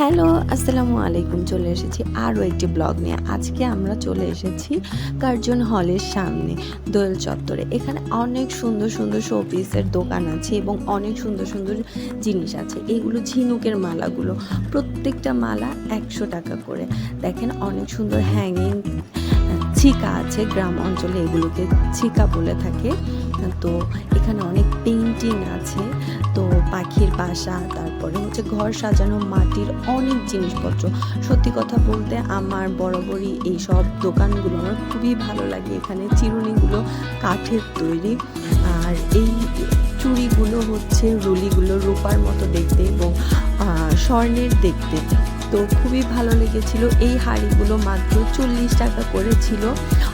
Hello, আসসালামু আলাইকুম। চলে এসেছি আরও একটি ব্লগ নিয়ে। আজকে আমরা চলে এসেছি কার্জন হলের সামনে, দোয়েল চত্বরে। এখানে অনেক সুন্দর সুন্দর শোপিসের দোকান আছে এবং অনেক সুন্দর সুন্দর জিনিস আছে। এগুলো ঝিনুকের মালাগুলো। প্রত্যেকটা মালা একশো টাকা করে। দেখেন অনেক সুন্দর হ্যাঙ্গিং ছিকা আছে। গ্রাম অঞ্চলে এগুলোকে ছিকা বলে থাকে। তো এখানে অনেক পেন্টিং আছে। তো পাখির বাসা, তারপরে হচ্ছে ঘর সাজানো, মাটির অনেক জিনিসপত্র। সত্যি কথা বলতে আমার বরাবরই এই সব দোকানগুলো আমার খুবই ভালো লাগে। এখানে চিরুনিগুলো কাঠের তৈরি। আর এই চুড়িগুলো হচ্ছে রুলিগুলো রূপার মতো দেখতে এবং স্বর্ণের দেখতে। তো খুবই ভালো লেগেছিল। এই হাড়িগুলো মাত্র চল্লিশ টাকা করে ছিল।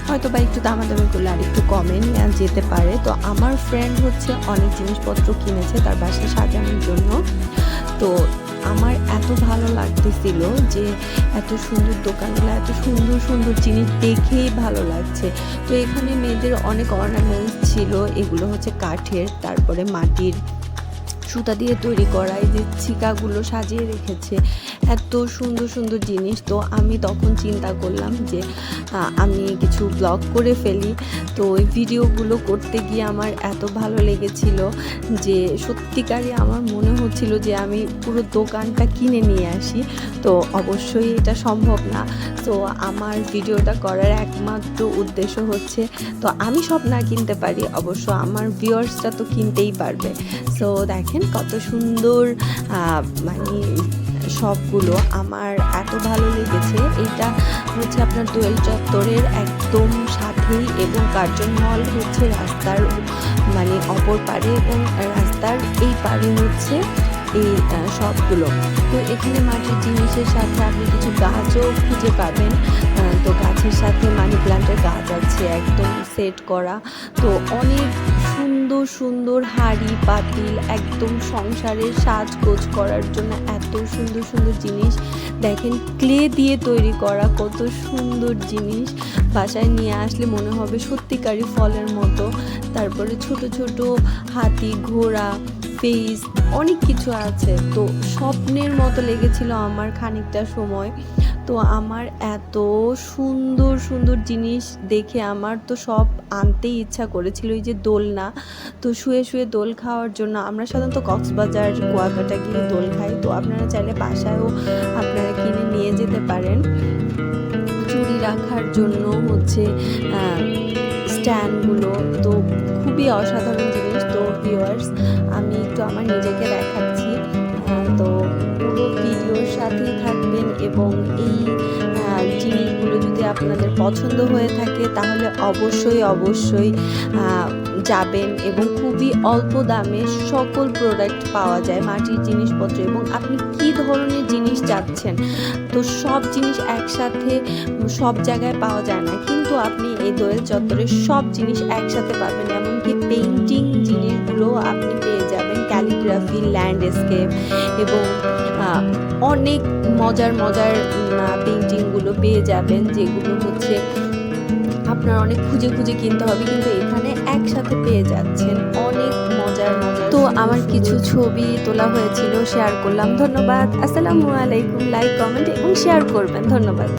হয়তো বা একটু দামাদামি করলে আর একটু কমে নেওয়া যেতে পারে। তো আমার ফ্রেন্ড হচ্ছে অনেক জিনিসপত্র কিনেছে, তার বাসা সাজানোর জন্য। তো আমার এত ভালো লাগতেছিল যে এত সুন্দর দোকানগুলো, এত সুন্দর সুন্দর জিনিস দেখেই ভালো লাগছে। তো এখানে মেয়েদের অনেক অর্নামেন্টস ছিল। এগুলো হচ্ছে কাঠের, তারপরে মাটির সুতা দিয়ে তৈরি করা, এই যে ছিকাগুলো সাজিয়ে রেখেছে। এত সুন্দর সুন্দর জিনিস, তো আমি তখন চিন্তা করলাম যে আমি কিছু ব্লগ করে ফেলি। তো ওই ভিডিওগুলো করতে গিয়ে আমার এত ভালো লেগেছিল যে সত্যিকারই আমার মনে হচ্ছিল যে, আমি পুরো দোকানটা কিনে নিয়ে আসি। তো অবশ্যই এটা সম্ভব না। তো আমার ভিডিওটা করার একমাত্র উদ্দেশ্য হচ্ছে, তো আমি সব না কিনতে পারি, অবশ্য আমার ভিউয়ার্সটা তো কিনতেই পারবে। সো দেখেন কত সুন্দর মানে সবগুলো আমার এত ভালো লেগেছে। এটা হচ্ছে আপনার দোয়েল চত্বরের একদম সাথেই এবং কার্জন মল হচ্ছে রাস্তার মানে অপর পারে এবং রাস্তার এই পারে হচ্ছে এই সবগুলো। তো এখানে মাটির জিনিসের সাথে আপনি কিছু গাছও খুঁজে পাবেন। তো গাছের সাথে মানি প্ল্যান্টের গাছ আছে, একদম সেট করা। তো অনেক সুন্দর সুন্দর হাড়ি, পাতিল, একদম সংসারের সাজগোজ করার জন্য এত সুন্দর সুন্দর জিনিস। দেখেন, ক্লে দিয়ে তৈরি করা কত সুন্দর জিনিস। বাসায় নিয়ে আসলে মনে হবে সত্যিকারই ফলের মতো। তারপরে ছোট ছোট হাতি, ঘোড়া ফেস অনেক কিছু আছে। তো স্বপ্নের মতো লেগেছিল আমার খানিকটা সময়। তো আমার এত সুন্দর সুন্দর জিনিস দেখে আমার তো সব আনতেই ইচ্ছা করেছিল এই যে দোলনা। তো শুয়ে শুয়ে দোল খাওয়ার জন্য আমরা সাধারণত কক্সবাজার, কুয়াকাটা গিয়ে দোল খাই। তো আপনারা চাইলে বাসায়ও আপনারা কিনে নিয়ে যেতে পারেন। চুরি রাখার জন্য হচ্ছে স্ট্যান্ডগুলো। তো খুবই অসাধারণ জিনিস। ভিউয়ার্স আমি একটু আমার নিজেকে দেখাচ্ছি তো পুরো ভিডিওর সাথেই থাকবেন এবং এই জিনিসগুলো যদি আপনাদের পছন্দ হয়ে থাকে, তাহলে অবশ্যই অবশ্যই যাবেন এবং খুবই অল্প দামে সকল প্রোডাক্ট পাওয়া যায়, মাটির জিনিসপত্র এবং আপনি কী ধরনের জিনিস চাচ্ছেন? তো সব জিনিস একসাথে, সব জায়গায় পাওয়া যায় না, কিন্তু আপনি এই দোয়েল চত্বরে সব জিনিস একসাথে পাবেন, এমনকি পেইন্টিং জিনিসগুলো আপনি পেয়ে যাবেন ক্যালিগ্রাফি ল্যান্ডস্কেপ এবং অনেক মজার মজার পেন্টিংগুলো পেয়ে যাবেন যেগুলো হচ্ছে আপনার অনেক খুঁজে খুঁজে কিনতে হবে কিন্তু এখানে একসাথে পেয়ে যাচ্ছেন অনেক মজার মজার। তো আমার কিছু ছবি তোলা হয়েছিল শেয়ার করলাম। ধন্যবাদ। আসসালামু আলাইকুম। লাইক কমেন্ট এবং শেয়ার করবেন। ধন্যবাদ।